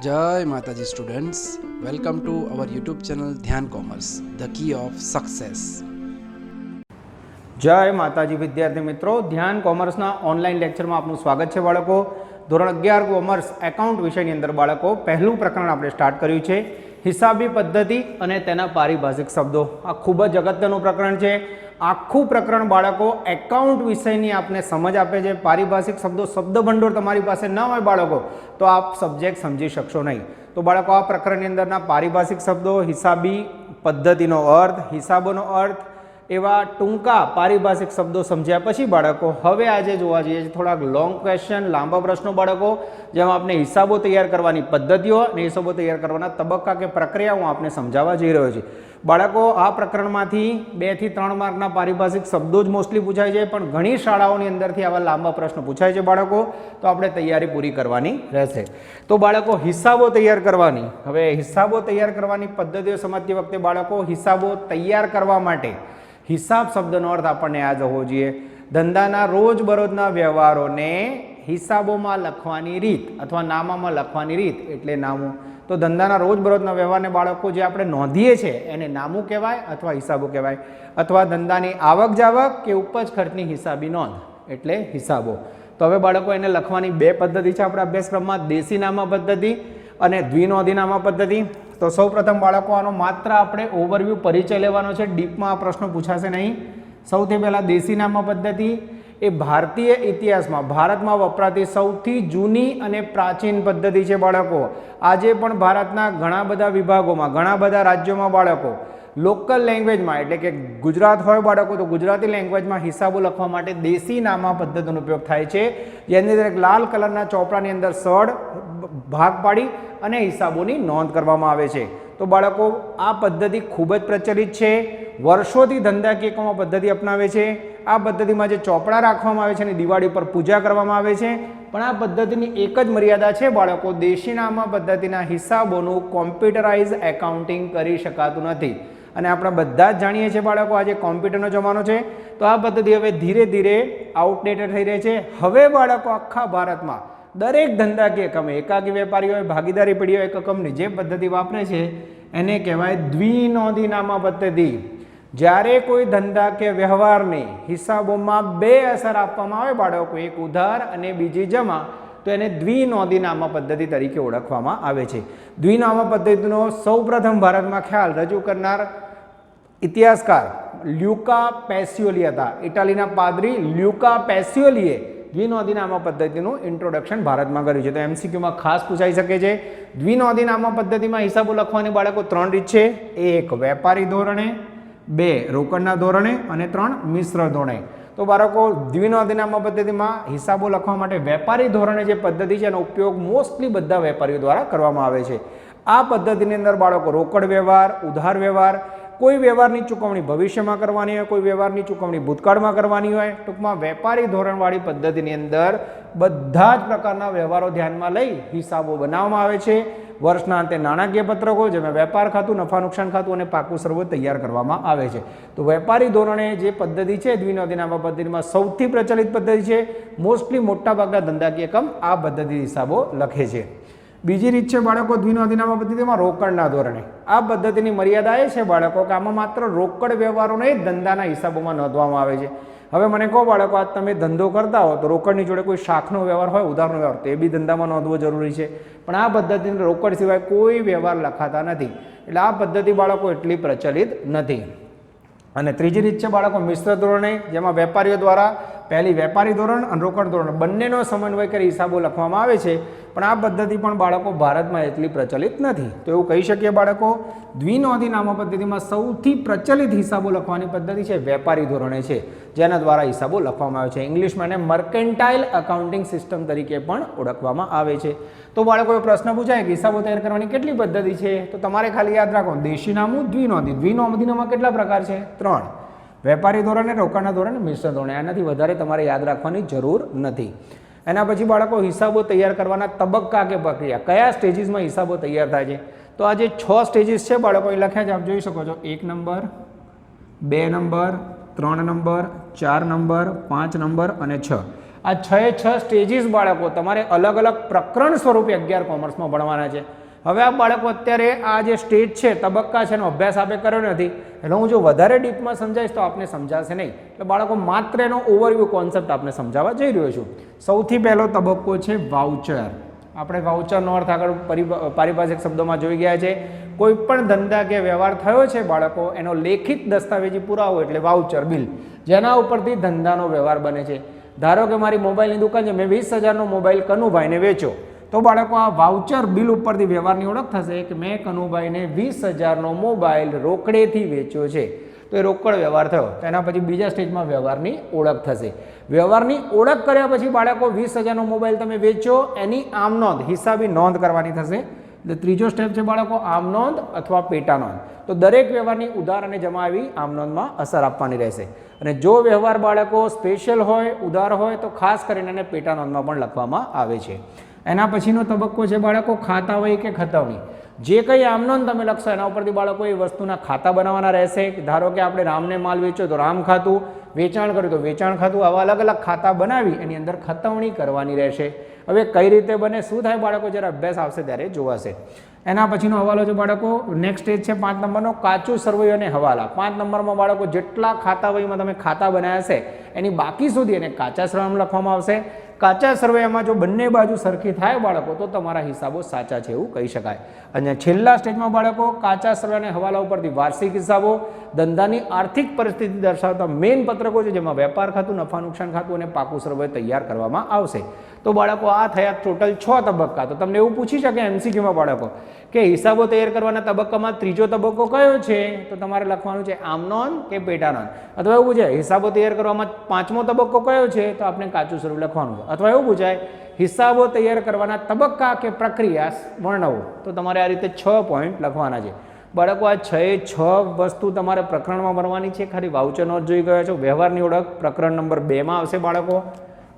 જય માતાજી students welcome to our YouTube channel Dhyan commerce the key of success જય માતાજી વિદ્યાર્થી મિત્રો ધ્યાન કોમર્સના ઓનલાઈન લેક્ચરમાં આપનું સ્વાગત છે બાળકો. ધોરણ અગિયાર કોમર્સ એકાઉન્ટ વિષયની અંદર બાળકો, પહેલું પ્રકરણ આપણે સ્ટાર્ટ કર્યું છે. હિસાબી પદ્ધતિ અને તેના પારિભાષિક શબ્દો. આ ખૂબ જ અગત્યનું પ્રકરણ છે. આખું પ્રકરણ બાળકો એકાઉન્ટ વિષયની આપને સમજ આપે છે. પારિભાષિક શબ્દો શબ્દ ભંડોળ તમારી પાસે ન હોય બાળકો, તો આપ સબ્જેક્ટ સમજી શકશો નહીં. તો બાળકો, આ પ્રકરણની અંદરના પારિભાષિક શબ્દો હિસાબી પદ્ધતિનો અર્થ, હિસાબોનો અર્થ એવા ટૂંકા પારિભાષિક શબ્દો સમજ્યા પછી બાળકો હવે આજે જોવા જઈએ થોડાક લોંગ ક્વેશ્ચન લાંબા પ્રશ્નો બાળકો, જેમાં આપણે હિસાબો તૈયાર કરવાની પદ્ધતિઓ અને હિસાબો તૈયાર કરવાના તબક્કા કે પ્રક્રિયા હું આપને સમજાવવા જઈ રહ્યો છું. બાળકો, આ પ્રકરણમાંથી બેથી ત્રણ માર્કના પારિભાષિક શબ્દો જ મોસ્ટલી પૂછાય છે, પણ ઘણી શાળાઓની અંદરથી આવા લાંબા પ્રશ્નો પૂછાય છે બાળકો, તો આપણે તૈયારી પૂરી કરવાની રહેશે. તો બાળકો, હિસાબો તૈયાર કરવાની. હવે હિસાબો તૈયાર કરવાની પદ્ધતિઓ સમજતી વખતે બાળકો, હિસાબો તૈયાર કરવા માટે હિસાબ શબ્દનો અર્થ આપણને યાદ હોવો જોઈએ. ધંધાના રોજબરોજના વ્યવહારોને હિસાબોમાં લખવાની રીત અથવા નામામાં લખવાની રીત એટલે નામું. તો ધંધાના રોજબરોજના વ્યવહારને બાળકો જે આપણે નોંધીએ છીએ એને નામું કહેવાય અથવા હિસાબો કહેવાય. અથવા ધંધાની આવક જાવક કે ઉપજ ખર્ચની હિસાબી નોંધ એટલે હિસાબો. તો હવે બાળકો એને લખવાની બે પદ્ધતિ છે આપણા અભ્યાસક્રમમાં. દેશી નામા પદ્ધતિ અને દ્વિનોંધીનામા પદ્ધતિ. તો સૌ પ્રથમ બાળકો, આનો માત્ર આપણે ઓવરવ્યૂ પરિચય લેવાનો છે. ડીપમાં આ પ્રશ્નો પૂછાશે નહીં. સૌથી પહેલાં દેશી નામા પદ્ધતિ. એ ભારતીય ઇતિહાસમાં, ભારતમાં વપરાતી સૌથી જૂની અને પ્રાચીન પદ્ધતિ છે બાળકો. આજે પણ ભારતના ઘણા બધા વિભાગોમાં, ઘણા બધા રાજ્યોમાં બાળકો લોકલ લેંગ્વેજમાં એટલે કે ગુજરાત હોય બાળકો, તો ગુજરાતી લેંગ્વેજમાં હિસાબો લખવા માટે દેશી નામા પદ્ધતિનો ઉપયોગ થાય છે. જેની અંદર એક લાલ કલરના ચોપડાની અંદર સડ ભાગ પાડી અને હિસાબોની નોંધ કરવામાં આવે છે. તો બાળકો, આ પદ્ધતિ ખૂબ જ પ્રચલિત છે. વર્ષોથી ધંધાકીયકોમાં પદ્ધતિ અપનાવે છે. આ પદ્ધતિમાં જે ચોપડા રાખવામાં આવે છે અને દિવાળી પર પૂજા કરવામાં આવે છે. પણ આ પદ્ધતિની એક જ મર્યાદા છે બાળકો દેશીનામાં પદ્ધતિના હિસાબોનું કોમ્પ્યુટરાઇઝ એકાઉન્ટિંગ કરી શકાતું નથી. અને આપણે બધા જ જાણીએ છીએ બાળકો, આજે કોમ્પ્યુટરનો જમાનો છે. તો આ પદ્ધતિ હવે ધીરે ધીરે આઉટડેટેડ થઈ રહી છે. હવે બાળકો આખા ભારતમાં દરેક ધંધાકીય એકમ, એકાકી વેપારી હોય ભાગીદારી પડી હોય કંપની જે પદ્ધતિ વાપરે છે, એને કહેવાય દ્વિનોંધીનામા પદ્ધતિ. જ્યારે કોઈ ધંધા કે વ્યવહારની હિસાબોમાં બે અસર આપવામાં આવે, બાળકો એક ઉધાર અને બીજી જમા, તો એને દ્વિનોંધીનામા પદ્ધતિ તરીકે ઓળખવામાં આવે છે. દ્વિનામા પદ્ધતિનો સૌપ્રથમ ભારતમાં ખ્યાલ રજૂ કરનાર ઇતિહાસકાર લ્યુકા પેસ્યોલી હતા. ઇટાલીના પાદરી લ્યુકા પેસ્યોલીએ દ્વિનોંધી નામા પદ્ધતિનું ઇન્ટ્રોડક્શન ભારતમાં કર્યું છે. તો એમસીક્યુમાં ખાસ પૂછાઈ શકે છે. દ્વિનોધીનામા પદ્ધતિમાં હિસાબો લખવાની બાળકો ત્રણ રીત છે. એક, વેપારી ધોરણે. બે, રોકડના ધોરણે. અને ત્રણ, મિશ્ર ધોરણે. તો બાળકો, દ્વિનોદિનામા પદ્ધતિમાં હિસાબો લખવા માટે વેપારી ધોરણે જે પદ્ધતિ છે એનો ઉપયોગ મોસ્ટલી બધા વેપારીઓ દ્વારા કરવામાં આવે છે. આ પદ્ધતિની અંદર બાળકો રોકડ વ્યવહાર, ઉધાર વ્યવહાર કોઈ વ્યવહારની ચૂકવણી ભવિષ્યમાં કરવાની હોય, કોઈ વ્યવહારની ચૂકવણી ભૂતકાળમાં કરવાની હોય, ટૂંકમાં વેપારી ધોરણવાળી પદ્ધતિની અંદર બધા જ પ્રકારના વ્યવહારો ધ્યાનમાં લઈ હિસાબો બનાવવામાં આવે છે. વર્ષના અંતે નાણાકીય પત્રકો, જેમાં વેપાર ખાતું, નફા નુકસાન ખાતું અને પાકું સર્વો તૈયાર કરવામાં આવે છે. તો વેપારી ધોરણે જે પદ્ધતિ છે દ્વિનોદિનામા પદ્ધતિમાં સૌથી પ્રચલિત પદ્ધતિ છે. મોસ્ટલી મોટાભાગના ધંધાકીય એકમ આ પદ્ધતિ હિસાબો લખે છે. બીજી રીત છે બાળકો દ્વિનોંધી નામા પદ્ધતિમાં રોકડના ધોરણે. આ પદ્ધતિની મર્યાદા એ છે બાળકો કે આમાં માત્ર રોકડ વ્યવહારોને જ ધંધાના હિસાબોમાં નોંધવામાં આવે છે. હવે મને કહો બાળકો, આજ તમે ધંધો કરતા હો તો રોકડની જોડે કોઈ શાખનો વ્યવહાર હોય, ઉધારનો વ્યવહાર, તો એ બી ધંધામાં નોંધવો જરૂરી છે. પણ આ પદ્ધતિને રોકડ સિવાય કોઈ વ્યવહાર લખાતા નથી. એટલે આ પદ્ધતિ બાળકો એટલી પ્રચલિત નથી. અને ત્રીજી રીત છે બાળકો મિશ્ર ધોરણે, જેમાં વેપારીઓ દ્વારા પહેલી વેપારી ધોરણ અને રોકડ ધોરણ. બંનેનો સમન્વય કરી હિસાબો લખવામાં આવે છે, પણ આ પદ્ધતિ પણ બાળકો ભારતમાં એટલી પ્રચલિત નથી. તો એવું કહી શકીએ બાળકો દ્વિનોંધી નામા પદ્ધતિમાં સૌથી પ્રચલિત હિસાબો લખવાની પદ્ધતિ છે વેપારી ધોરણે છે, જેના દ્વારા હિસાબો લખવામાં આવે છે. ઇંગ્લિશમાં એને મર્કેન્ટાઇલ અકાઉન્ટિંગ સિસ્ટમ તરીકે પણ ઓળખવામાં આવે છે. તો બાળકો એ પ્રશ્ન પૂછાય કે હિસાબો તૈયાર કરવાની કેટલી પદ્ધતિ છે? તો તમારે ખાલી યાદ રાખો, દેશી નામું દ્વિનોંધી દ્વિનોંધી નામા કેટલા પ્રકાર છે? ત્રણ. વેપારી ધોરણે રોકાણના ધોરણે મિશ્ર ધોરણે. આનાથી વધારે તમારે યાદ રાખવાની જરૂર નથી. એના પછી બાળકો હિસાબો તૈયાર કરવાના તબક્કા કે પ્રક્રિયા. કયા સ્ટેજીસમાં હિસાબો તૈયાર થાય છે? તો આ જે છ સ્ટેજીસ છે બાળકો, એ લખ્યા છે, આપ જોઈ શકો છો. એક નંબર, બે નંબર, ત્રણ નંબર, ચાર નંબર, પાંચ નંબર અને છ. આ છ છ સ્ટેજીસ બાળકો તમારે અલગ અલગ પ્રકરણ સ્વરૂપે અગિયાર કોમર્સમાં ભણવાના છે. હવે આ બાળકો અત્યારે આ જે સ્ટેજ છે, તબક્કા છે એનો અભ્યાસ આપે કર્યો નથી. એટલે હું જો વધારે ડીપમાં સમજાવીશ તો આપને સમજાશે નહીં. એટલે બાળકો માત્ર એનો ઓવરવ્યૂ કોન્સેપ્ટ આપને સમજાવવા જઈ રહ્યો છું. સૌથી પહેલો તબક્કો છે વાઉચર આપણે વાઉચરનો અર્થ આગળ પરિ- પારિભાષિક શબ્દોમાં જોઈ ગયા છે. કોઈ પણ ધંધા કે વ્યવહાર થયો છે બાળકો, એનો લેખિત દસ્તાવેજી પુરાવો એટલે વાઉચર બિલ જેના ઉપરથી ધંધાનો વ્યવહાર બને છે. ધારો કે મારી મોબાઈલની દુકાન છે, મેં વીસ હજારનો મોબાઈલ કનુભાઈને વેચ્યો. તો બાળકો, આ વાઉચર બિલ ઉપરથી વ્યવહારની ઓળખ થશે કે મેં કનુભાઈને વીસ હજારનો મોબાઈલ રોકડેથી વેચ્યો છે. તો એ રોકડ વ્યવહાર થયો. તો એના પછી બીજા સ્ટેજમાં વ્યવહારની ઓળખ થશે. વ્યવહારની ઓળખ કર્યા પછી બાળકો, વીસ હજારનો મોબાઈલ તમે વેચો, એની આમ નોંધ, હિસાબી નોંધ કરવાની થશે. એટલે ત્રીજો સ્ટેપ છે બાળકો, આમ નોંધ અથવા પેટા નોંધ. તો દરેક વ્યવહારની ઉધાર અને જમા આવી આમ નોંધમાં અસર આપવાની રહેશે. અને જો વ્યવહાર બાળકો સ્પેશિયલ હોય, ઉધાર હોય, તો ખાસ કરીને એને પેટા નોંધમાં પણ લખવામાં આવે છે. એના પછીનો તબક્કો છે બાળકો ખાતા હોય કે ખતવણી જે કંઈ આમનોંધ તમે લખશો, એના ઉપરથી બાળકો એ વસ્તુના ખાતા બનાવવાના રહેશે. ધારો કે આપણે રામને માલ વેચ્યો તો રામ ખાતું, વેચાણ કર્યું તો વેચાણ ખાતું, આવા અલગ અલગ ખાતા બનાવી, એની અંદર ખતવણી કરવાની રહેશે. હવે કઈ રીતે બને, શું થાય, બાળકો જ્યારે અભ્યાસ આવશે ત્યારે જોવાશે. એના પછીનો હવાલો છે બાળકો નેક્સ્ટ સ્ટેજ છે પાંચ નંબરનો, કાચું સરવૈયો અને હવાલા. પાંચ નંબરમાં બાળકો જેટલા ખાતા વહીમાં તમે ખાતા બનાવ્યા છે, એની બાકી સુધી એને કાચા શ્રમ લખવામાં આવશે. કાચા સર્વેમાં જો બંને બાજુ સરખી થાય બાળકો, તો તમારા હિસાબો સાચા છે એવું કહી શકાય. અને છેલ્લા સ્ટેજમાં બાળકો કાચા સર્વે અને હવાલા ઉપરથી વાર્ષિક હિસાબો, ધંધાની આર્થિક પરિસ્થિતિ દર્શાવતા મેઇન પત્રકો છે, જેમાં વેપાર ખાતું, નફા નુકસાન ખાતું અને પાકું સર્વે તૈયાર કરવામાં આવશે. તો બાળકો આ થયા ટોટલ છ તબક્કા. તો તમને એવું પૂછી શકે એમસીક્યુમાં બાળકો કે હિસાબો તૈયાર કરવાના તબક્કામાં ત્રીજો તબક્કો કયો છે? તો તમારે લખવાનું છે આમ નોંધ કે પેટા નોંધ અથવા એવું પૂછાય, હિસાબો તૈયાર કરવામાં પાંચમો તબક્કો કયો છે? તો આપણે કાચું સ્વરૂપ લખવાનું અથવા એવું પૂછાય, હિસાબો તૈયાર કરવાના તબક્કા કે પ્રક્રિયા વર્ણવો. તો તમારે આ રીતે છ પોઈન્ટ લખવાના છે. બાળકો, આ છ છ વસ્તુ તમારે પ્રકરણમાં ભરવાની છે. ખાલી વાઉચર નોટ જોઈ ગયા છો. વ્યવહારની ઓળખ પ્રકરણ નંબર બેમાં આવશે બાળકો.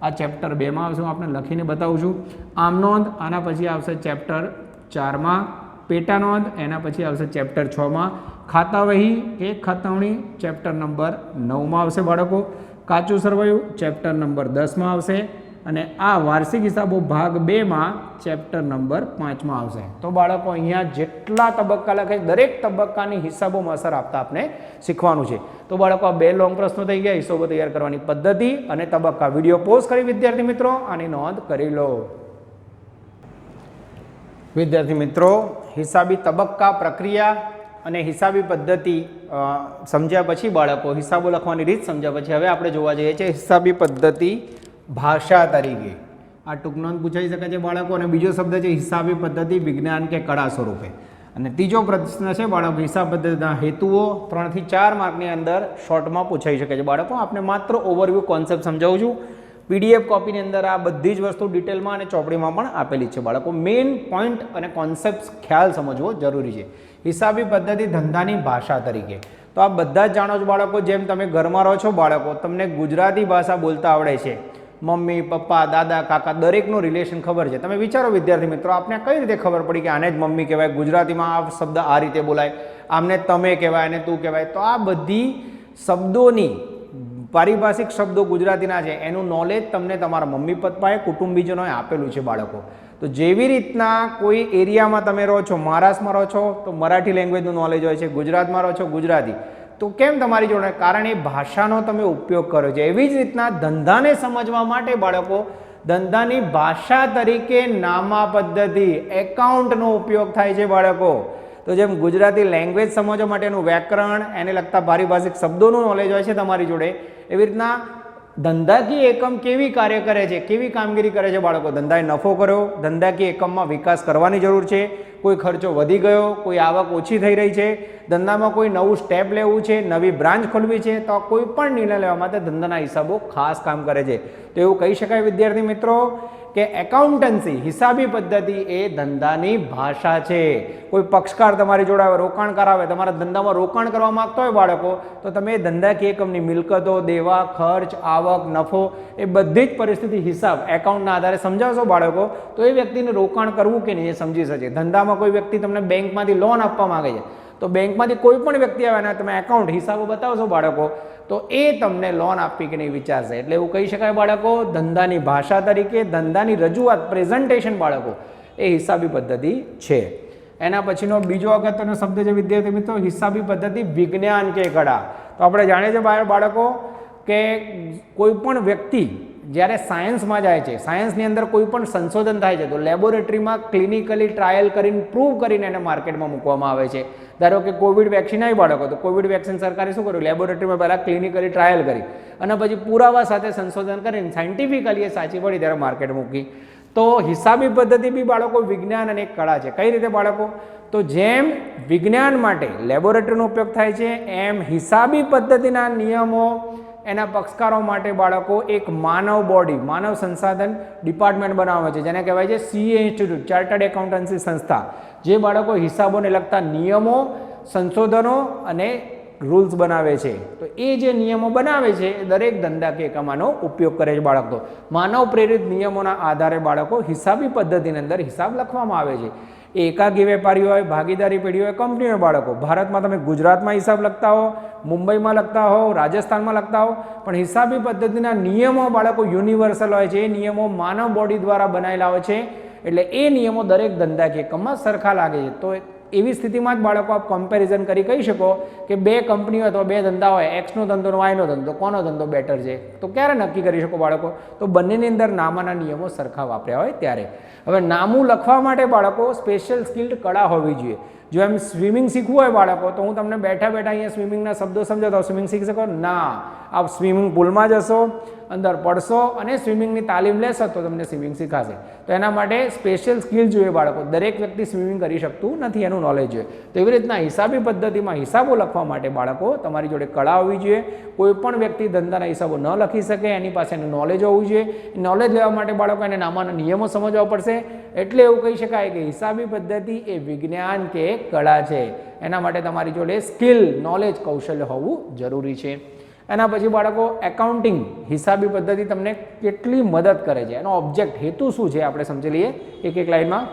આ ચેપ્ટર બેમાં આવશે, હું આપણે લખીને બતાવું છું. આમ નોંધ, આના પછી આવશે ચેપ્ટર ચારમાં. પેટા નોંધ, એના પછી આવશે ચેપ્ટર છમાં. ખાતા વહી કે ખતવણી, ચેપ્ટર નંબર નવમાં આવશે બાળકો. કાચું સરવૈયું, ચેપ્ટર નંબર દસમાં આવશે. અને આ વાર્ષિક હિસાબો ભાગ બેમાં ચેપ્ટર નંબર પાંચમાં આવશે. તો બાળકો, અહીંયા જેટલા તબક્કા લખે દરેક તબક્કાની હિસાબોમાં અસર આપતા આપણે શીખવાનું છે. તો બાળકો, આ બે લોંગ પ્રશ્નો થઈ ગયા, હિસાબો તૈયાર કરવાની પદ્ધતિ અને તબક્કા. વીડિયો પોઝ કરી વિદ્યાર્થી મિત્રો, આની નોંધ કરી લો. વિદ્યાર્થી મિત્રો, હિસાબી તબક્કા, પ્રક્રિયા અને હિસાબી પદ્ધતિ સમજ્યા પછી બાળકો, હિસાબો લખવાની રીત સમજ્યા પછી હવે આપણે જોવા જઈએ છીએ હિસાબી પદ્ધતિ ભાષા તરીકે. આ ટૂંકનો પૂછાઈ શકે છે બાળકો, અને બીજો શબ્દ છે હિસાબી પદ્ધતિ, વિજ્ઞાન કે કળા સ્વરૂપે. અને ત્રીજો પ્રશ્ન છે બાળકો, હિસાબ પદ્ધતિના હેતુઓ ત્રણથી ચાર માર્કની અંદર શોર્ટમાં પૂછાઈ શકે છે. બાળકો આપણે માત્ર ઓવરવ્યૂ કોન્સેપ્ટ સમજાવું છું. પીડીએફ કોપીની અંદર આ બધી જ વસ્તુ ડિટેલમાં અને ચોપડીમાં પણ આપેલી છે. બાળકો મેઇન પોઈન્ટ અને કોન્સેપ્ટ ખ્યાલ સમજવો જરૂરી છે. હિસાબી પદ્ધતિ ધંધાની ભાષા તરીકે. તો આ બધા જ જાણો છો બાળકો, જેમ તમે ઘરમાં રહો છો બાળકો, તમને ગુજરાતી ભાષા બોલતા આવડે છે. મમ્મી, પપ્પા, દાદા, કાકા દરેકનું રિલેશન ખબર છે. તમે વિચારો વિદ્યાર્થી મિત્રો, આપને કઈ રીતે ખબર પડી કે આને જ મમ્મી કહેવાય? ગુજરાતીમાં આ શબ્દ આ રીતે બોલાય. આમને તમે કહેવાય અને તું કહેવાય. તો આ બધી શબ્દોની, પારિભાષિક શબ્દો ગુજરાતીના છે, એનું નોલેજ તમને તમારા મમ્મી, પપ્પાએ, કુટુંબીજનોએ આપેલું છે બાળકો. તો જેવી રીતના કોઈ એરિયામાં તમે રહો છો, મહારાષ્ટ્રમાં રહો છો, તો મરાઠી લેંગ્વેજનું નોલેજ હોય છે, ગુજરાતમાં રહો છો, ગુજરાતી. તો કેમ તમારી જોડે? કારણ એ ભાષાનો તમે ઉપયોગ કરો છો. એવી જ રીતના ધંધાને સમજવા માટે બાળકો, ધંધાની ભાષા તરીકે નામા પદ્ધતિ એકાઉન્ટનો ઉપયોગ થાય છે બાળકો. તો જેમ ગુજરાતી લેંગ્વેજ સમજવા માટેનું વ્યાકરણ, એને લગતા પારિભાષિક શબ્દોનું નોલેજ હોય છે તમારી જોડે, એવી રીતના ધંધાકીય એકમ કેવી કાર્ય કરે છે, કેવી કામગીરી કરે છે બાળકો? ધંધાએ નફો કર્યો, ધંધાકીય એકમમાં વિકાસ કરવાની જરૂર છે, કોઈ ખર્ચો વધી ગયો, કોઈ આવક ઓછી થઈ રહી છે, ધંધામાં કોઈ નવું સ્ટેપ લેવું છે, નવી બ્રાન્ચ ખોલવી છે, તો કોઈ પણ નિર્ણય લેવા માટે ધંધાના હિસાબો ખાસ કામ કરે છે. તો એવું કહી શકાય વિદ્યાર્થી મિત્રો કે એકાઉન્ટન્સી, હિસાબી પદ્ધતિ એ ધંધાની ભાષા છે. કોઈ પક્ષકાર તમારી જોડે આવે, રોકાણ કરાવે, તમારા ધંધામાં રોકાણ કરવા માંગતો હોય બાળકો, તો તમે ધંધાકીય એકમની મિલકતો, દેવા, ખર્ચ, આવક, નફો, એ બધી જ પરિસ્થિતિ હિસાબ, એકાઉન્ટના આધારે સમજાવશો બાળકો, તો એ વ્યક્તિને રોકાણ કરવું કે નહીં એ સમજી શકે. ધંધામાં કોઈ વ્યક્તિ તમને બેંકમાંથી લોન આપવા માંગે છે, તો બેંકમાંથી કોઈ પણ વ્યક્તિ આવે અને તમે એકાઉન્ટ હિસાબો બતાવશો બાળકો તો એ તમને લોન આપવી કે નહીં વિચારશે. એટલે એવું કહી શકાય બાળકો, ધંધાની ભાષા તરીકે ધંધાની રજૂઆત પ્રેઝન્ટેશન બાળકો, એ હિસાબી પદ્ધતિ છે. એના પછીનો બીજો અગત્યનો શબ્દ છે, વિદ્યાર્થી મિત્રો, હિસાબી પદ્ધતિ વિજ્ઞાન કે કળા. તો આપણે જાણીએ છીએ બાળકો, કે કોઈ પણ વ્યક્તિ જ્યારે સાયન્સમાં જાય છે, સાયન્સની અંદર કોઈ પણ સંશોધન થાય છે, તો લેબોરેટરીમાં ક્લિનિકલી ટ્રાયલ કરીને, પ્રૂવ કરીને એને માર્કેટમાં મૂકવામાં આવે છે. ધારો કે કોવિડ વેક્સિન આવી બાળકો, તો કોવિડ વેક્સિન સરકારે શું કર્યું? લેબોરેટરીમાં પહેલાં ક્લિનિકલી ટ્રાયલ કરી અને પછી પુરાવા સાથે સંશોધન કરીને સાયન્ટિફિકલી એ સાચી પડી ત્યારે માર્કેટ મૂકી. તો હિસાબી પદ્ધતિ બી બાળકો વિજ્ઞાન અને કળા છે. કઈ રીતે બાળકો? તો જેમ વિજ્ઞાન માટે લેબોરેટરીનો ઉપયોગ થાય છે, એમ હિસાબી પદ્ધતિના નિયમો એના પક્ષકારો માટે બાળકો એક માનવ બોડી માનવ સંસાધન ડિપાર્ટમેન્ટ બનાવે છે, જેને કહેવાય છે સીએ ઇન્સ્ટિટ્યૂટ ચાર્ટર્ડ એકાઉન્ટન્સી સંસ્થા, જે બાળકો હિસાબોને લગતા નિયમો, સંશોધનો અને રૂલ્સ બનાવે છે. તો એ જે નિયમો બનાવે છે, એ દરેક ધંધાકીય કમાનો ઉપયોગ કરે છે બાળક તો. માનવ પ્રેરિત નિયમોના આધારે બાળકો હિસાબી પદ્ધતિની અંદર હિસાબ લખવામાં આવે છે. એ એકાગી વેપારી હોય, ભાગીદારી પેઢી હોય કંપનીઓ બાળકો. ભારતમાં તમે ગુજરાતમાં હિસાબ લખતા હો, મુંબઈમાં લખતા હો, રાજસ્થાનમાં લખતા હો, પણ હિસાબી પદ્ધતિના નિયમો બાળકો યુનિવર્સલ હોય છે. એ નિયમો માનવ બોડી દ્વારા બનાવેલા હોય છે. એટલે એ નિયમો દરેક ધંધાકીય એકમમાં સરખા લાગે છે. તો એવી સ્થિતિમાં જ બાળકો આપ કમ્પેરિઝન કરી કહી શકો કે બે કંપનીઓ અથવા બે ધંધા હોય એક્સનો ધંધો વાયનો ધંધો, કોનો ધંધો બેટર છે? તો ક્યારે નક્કી કરી શકો બાળકો? તો બંનેની અંદર નામાના નિયમો સરખા વાપર્યા હોય ત્યારે. હવે નામું લખવા માટે બાળકો સ્પેશિયલ સ્કિલ્ડ કળા હોવી જોઈએ. જો એમ સ્વિમિંગ શીખવું હોય બાળકો, તો હું તમને બેઠા બેઠા અહીંયા સ્વિમિંગના શબ્દો સમજાવતો સ્વિમિંગ શીખી શકો? ના. આપ સ્વિમિંગ પુલમાં જશો અંદર પડશો અને સ્વિમિંગની તાલીમ લેશો તો તમને સ્વિમિંગ શીખાશે. તો એના માટે સ્પેશિયલ સ્કિલ જોઈએ બાળકો. દરેક વ્યક્તિ સ્વિમિંગ કરી શકતું નથી, એનું નોલેજ જોઈએ. તો એવી રીતના હિસાબી પદ્ધતિમાં હિસાબો લખવા માટે બાળકો તમારી જોડે કળા હોવી જોઈએ. કોઈ પણ વ્યક્તિ ધંધાના હિસાબો ન લખી શકે, એની પાસે એનું નોલેજ હોવું જોઈએ. નોલેજ લેવા માટે બાળકો એને નામાના નિયમો સમજવા પડશે. એટલે એવું કહી શકાય કે હિસાબી પદ્ધતિ એ વિજ્ઞાન કે કળા છે. એના માટે તમારી જોડે સ્કિલ નોલેજ કૌશલ્ય હોવું જરૂરી છે. એના પછી બાળકો એકાઉન્ટિંગ હિસાબી પદ્ધતિ તમને કેટલી મદદ કરે છે? એનો ઓબ્જેક્ટ હેતુ શું છે? આપણે સમજી લઈએ. એક એક લાઈનમાં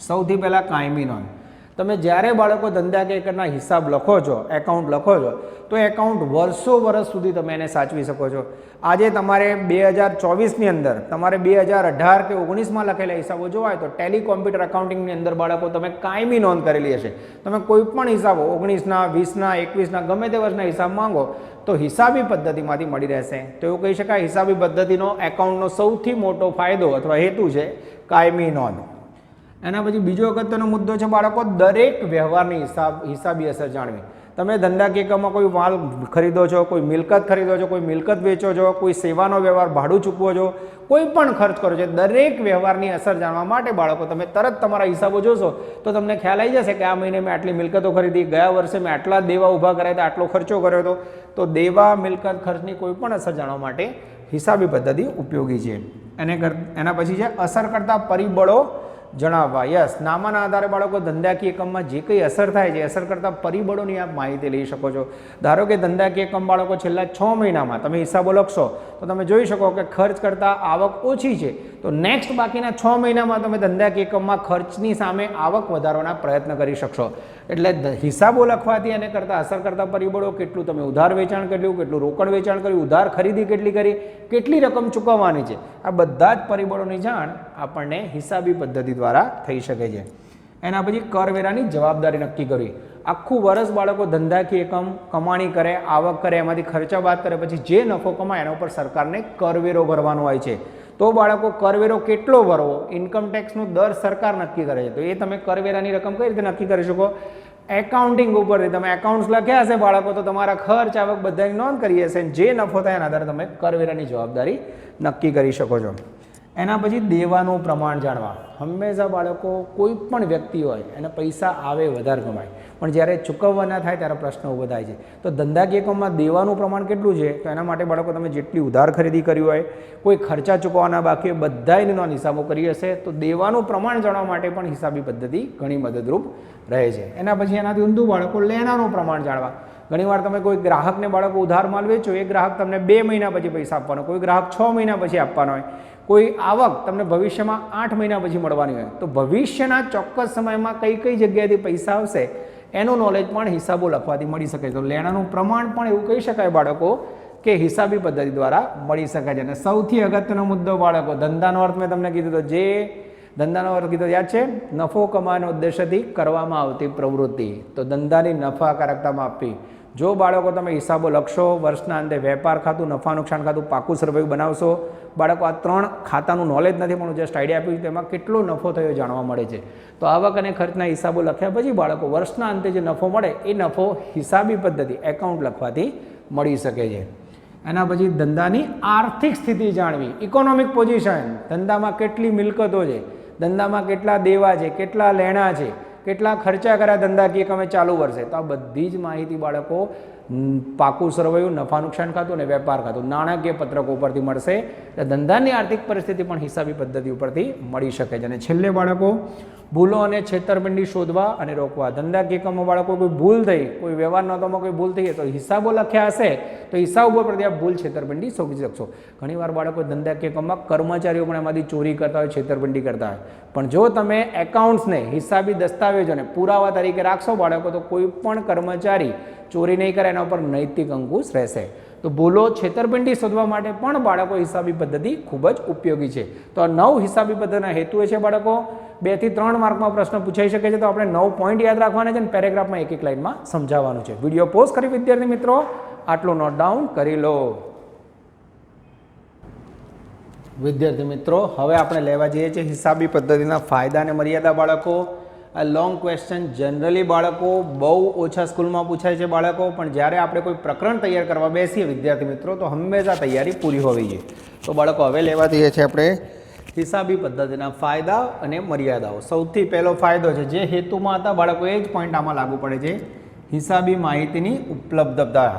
સૌથી પહેલાં કાયમી નોંધ. તમે જ્યારે બાળકો ધંધા કે એકરના હિસાબ લખો છો એકાઉન્ટ લખો છો, તો એકાઉન્ટ વર્ષો વર્ષ સુધી તમે એને સાચવી શકો છો. આજે તમારે બે હજાર ચોવીસની અંદર, તમારે બે હજાર અઢાર કે ઓગણીસમાં લખેલા હિસાબો જોવા હોય તો ટેલિકોમ્પ્યુટર એકાઉન્ટિંગની અંદર બાળકો તમે કાયમી નોંધ કરેલી હશે. તમે કોઈ પણ હિસાબો, ઓગણીસના, વીસના, એકવીસના, ગમે તે વર્ષના હિસાબ માંગો, તો હિસાબી પદ્ધતિમાંથી મળી રહેશે. તો એવું કહી શકાય, હિસાબી પદ્ધતિનો એકાઉન્ટનો સૌથી મોટો ફાયદો અથવા હેતુ છે કાયમી નોંધ. એના પછી બીજો અગત્યનો મુદ્દો છે બાળકો, દરેક વ્યવહારની હિસાબ, હિસાબી અસર જાણવી. તમે ધંધાકીય એકમમાં કોઈ માલ ખરીદો છો, કોઈ મિલકત ખરીદો છો, કોઈ મિલકત વેચો છો, કોઈ સેવાનો વ્યવહાર ભાડું ચૂકવો છો, કોઈ પણ ખર્ચ કરો છો, દરેક વ્યવહારની અસર જાણવા માટે બાળકો, તમે તરત તમારા હિસાબો જોશો, તો તમને ખ્યાલ આવી જશે કે આ મહિને મેં આટલી મિલકતો ખરીદી, ગયા વર્ષે મેં આટલા દેવા ઊભા કર્યા હતા, આટલો ખર્ચો કર્યો હતો. તો દેવા, મિલકત, ખર્ચની કોઈ પણ અસર જાણવા માટે હિસાબી પદ્ધતિ ઉપયોગી છે. એને કર, એના પછી છે અસર કરતા પરિબળો જણાવવા, યસ, નામાના આધારે બાળકો ધંધાકીય એકમમાં જે કંઈ અસર થાય છે અસર કરતા પરિબળોની આપ માહિતી લઈ શકો છો. ધારો કે ધંધાકીય એકમ બાળકો છેલ્લા છ મહિનામાં, તમે હિસાબો લખશો, તો તમે જોઈ શકો કે ખર્ચ કરતાં આવક ઓછી છે. તો નેક્સ્ટ બાકીના છ મહિનામાં તમે ધંધાકીય એકમમાં ખર્ચની સામે આવક વધારવાના પ્રયત્ન કરી શકશો. એટલે હિસાબો લખવાથી એને કરતાં અસર કરતા પરિબળો કેટલું? તમે ઉધાર વેચાણ કર્યું, કેટલું રોકડ વેચાણ કર્યું, ઉધાર ખરીદી કેટલી કરી, કેટલી રકમ ચૂકવવાની છે? આ બધા જ પરિબળોની જાણ આપણને હિસાબી પદ્ધતિ દ્વારા થઈ શકે છે. એના પછી કરવેરાની જવાબદારી નક્કી કરવી. આખું વર્ષ બાળકો ધંધાકીય એકમ કમાણી કરે, આવક કરે, એમાંથી ખર્ચા બાદ કરે, પછી જે નફો કમાય એના ઉપર સરકારને કરવેરો ભરવાનો હોય છે. તો બાળકો કરવેરો કેટલો ભરવો? ઇન્કમ ટેક્સનો દર સરકાર નક્કી કરે છે. તો એ તમે કરવેરાની રકમ કઈ રીતે નક્કી કરી શકો? એકાઉન્ટિંગ ઉપરથી. તમે એકાઉન્ટ્સ લખ્યા હશે બાળકો, તો તમારા ખર્ચ, આવક બધાની નોંધ કરી હશે જે નફો થાય એના આધારે તમે કરવેરાની જવાબદારી નક્કી કરી શકો છો. એના પછી દેવાનું પ્રમાણ જાણવા. હંમેશા બાળકો કોઈ પણ વ્યક્તિ હોય, એને પૈસા આવે વધારે કમાય. પણ જ્યારે ચૂકવવાના થાય ત્યારે પ્રશ્ન ઊભો થાય છે. તો ધંધાકીય એકમમાં દેવાનું પ્રમાણ કેટલું છે? તો એના માટે બાળકો તમે જેટલી ઉધાર ખરીદી કરી હોય, કોઈ ખર્ચા ચૂકવવાના બાકી બધા એનો હિસાબો કરી હશે, તો દેવાનું પ્રમાણ જાણવા માટે પણ હિસાબી પદ્ધતિ ઘણી મદદરૂપ રહે છે. એના પછી એનાથી ઊંધું બાળકો લેણાનું પ્રમાણ જાણવા. ઘણીવાર તમે કોઈ ગ્રાહકને બાળકો ઉધાર માલ વેચો, એ ગ્રાહક તમને બે મહિના પછી પૈસા આપવાનો, કોઈ ગ્રાહક છ મહિના પછી આપવાનો હોય. કોઈ આવક તમને ભવિષ્યમાં આઠ મહિના પછી મળવાની હોય, તો ભવિષ્યના ચોક્કસ સમયમાં કઈ કઈ જગ્યાએથી પૈસા આવશે, એનું નોલેજ પણ હિસાબો લખવાથી મળી શકે તો લેણાનું પ્રમાણ પણ એવું કહી શકાય બાળકો કે હિસાબી પદ્ધતિ દ્વારા મળી શકાય છે. અને સૌથી અગત્યનો મુદ્દો બાળકો, ધંધાનો અર્થ મેં તમને કીધું તો જે ધંધાનો અર્થ કીધો યાદ છે? નફો કમાવાનો ઉદ્દેશ્યથી કરવામાં આવતી પ્રવૃત્તિ. તો ધંધાની નફાકારકતામાં આપવી. જો બાળકો તમે હિસાબો લખશો, વર્ષના અંતે વેપાર ખાતું, નફા નુકસાન ખાતું, પાકું સર્વે બનાવશો, બાળકો આ ત્રણ ખાતાનું નોલેજ નથી, પણ જસ્ટ આઈડિયા આપ્યું તેમાં કેટલો નફો થયો જાણવા મળે છે. તો આવક અને ખર્ચના હિસાબો લખ્યા પછી બાળકો વર્ષના અંતે જે નફો મળે, એ નફો હિસાબી પદ્ધતિ એકાઉન્ટ લખવાથી મળી શકે છે. એના પછી ધંધાની આર્થિક સ્થિતિ જાણવી ઇકોનોમિક પોઝિશન ધંધામાં કેટલી મિલકતો છે, ધંધામાં કેટલા દેવા છે, કેટલા લેણા છે કેટલા ખર્ચા કર્યા ધંધાકીય કમે ચાલુ વર્ષે? તો આ બધી જ માહિતી બાળકો પાકું સરવૈયું, નફા નુકસાન ખાતું અને વેપાર ખાતું નાણાકીય પત્રકો ઉપરથી મળશે. એટલે ધંધાની આર્થિક પરિસ્થિતિ પણ હિસાબી પદ્ધતિ ઉપરથી મળી શકે છે. અને છેલ્લે બાળકો ભૂલો અને છેતરપિંડી શોધવા અને રોકવા. ધંધાકીય એકમમાં બાળકો કોઈ ભૂલ થઈ, કોઈ વ્યવહાર નોંધોમાં કોઈ ભૂલ થઈ તો હિસાબો લખ્યા હશે, તો હિસાબ ઉપર ઉપરથી આ ભૂલ, છેતરપિંડી શોધી શકશો. ઘણીવાર બાળકો ધંધાકીય એકમમાં કર્મચારીઓ પણ એમાંથી ચોરી કરતા હોય, છેતરપિંડી કરતા હોય. પણ જો તમે એકાઉન્ટ્સને હિસાબી દસ્તાવેજોને પુરાવા તરીકે રાખશો, બાળકો તો કોઈ પણ કર્મચારી ચોરી નહીં કરે, એના ઉપર નૈતિક અંકુશ રહેશે. તો ભૂલો છેતરપિંડી શોધવા માટે પણ બાળકો હિસાબી પદ્ધતિ ખૂબ જ ઉપયોગી છે. તો આ નવ હિસાબી પદ્ધતિના હેતુ એ છે બાળકો. બેથી ત્રણ માર્કમાં પ્રશ્ન પૂછાઈ શકે છે તો આપણે નવ પોઈન્ટ યાદ રાખવાના છે અને પેરેગ્રાફમાં એક એક લાઇનમાં સમજાવવાનું છે. વીડિયો પોઝ કરી વિદ્યાર્થી મિત્રો, આટલું નોટ ડાઉન કરી લો. વિદ્યાર્થી મિત્રો, હવે આપણે લેવા જઈએ છીએ હિસાબી પદ્ધતિના ફાયદા અને મર્યાદા બાળકો. આ લોંગ ક્વેશ્ચન જનરલી બાળકો બહુ ઓછા સ્કૂલમાં પૂછાય છે બાળકો, પણ જ્યારે આપણે કોઈ પ્રકરણ તૈયાર કરવા બેસીએ વિદ્યાર્થી મિત્રો, તો હંમેશા તૈયારી પૂરી હોવી જોઈએ. તો બાળકો હવે લેવા દઈએ છીએ આપણે હિસાબી પદ્ધતિના ફાયદા અને મર્યાદાઓ. સૌથી પહેલો ફાયદો છે, જે હેતુમાં હતા, બાળકો એ જ પોઈન્ટ આમાં લાગુ પડે છે, હિસાબી માહિતીની ઉપલબ્ધતા.